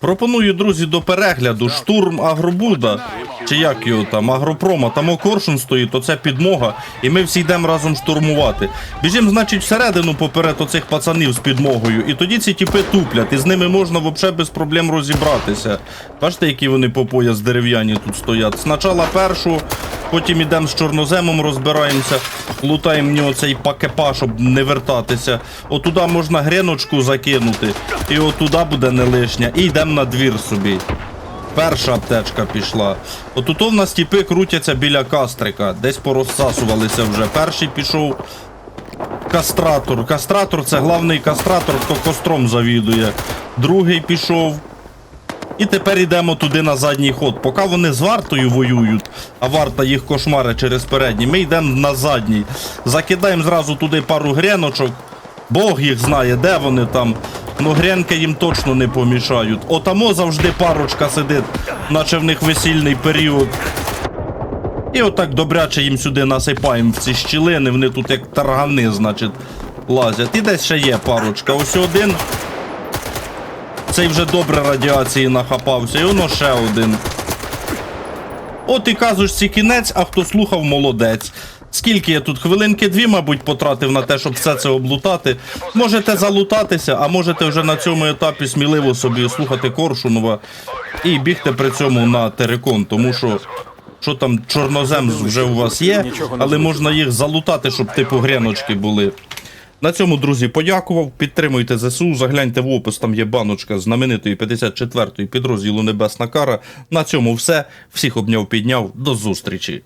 Пропоную, друзі, до перегляду штурм Агробуда, чи як його там, Агропрома, там Окоршун стоїть, то це підмога, і ми всі йдемо разом штурмувати. Біжимо, значить, всередину поперед оцих пацанів з підмогою, і тоді ці тіпи туплять, і з ними можна взагалі без проблем розібратися. Бачите, які вони по пояс дерев'яні тут стоять. Спочатку першу, потім ідемо з чорноземом, розбираємося, лутаємо в нього цей пакепа, щоб не вертатися. Отуда можна греночку закинути, і отуда буде не лишня. І йдемо на двір собі. Перша аптечка пішла. Отут в нас тіпи крутяться біля кастрика, десь порозсасувалися вже. Перший пішов кастратор. Кастратор це главний кастратор, хто костром завідує. Другий пішов. І тепер йдемо туди на задній ход. Поки вони з вартою воюють, а варта їх кошмари через передній, ми йдемо на задній. Закидаємо зразу туди пару греночок. Бог їх знає, де вони там. Ну гренки їм точно не помішають. Отамо завжди парочка сидить, наче в них весільний період. І отак добряче їм сюди насипаємо в ці щілини, вони тут як таргани, значить, лазять. І десь ще є парочка. Ось один. Цей вже добре радіації нахапався, і воно ще один. От і казочці кінець, а хто слухав, молодець. Скільки я тут хвилинки дві, мабуть, потратив на те, щоб все це облутати. Можете залутатися, а можете вже на цьому етапі сміливо собі слухати Коршунова і бігти при цьому на терикон, тому що. Що там чорнозем вже у вас є, але можна їх залутати, щоб типу греночки були. На цьому, друзі, подякував. Підтримуйте ЗСУ. Загляньте в опис, там є баночка знаменитої 54-ї підрозділу Небесна Кара. На цьому все. Всіх обняв, підняв. До зустрічі.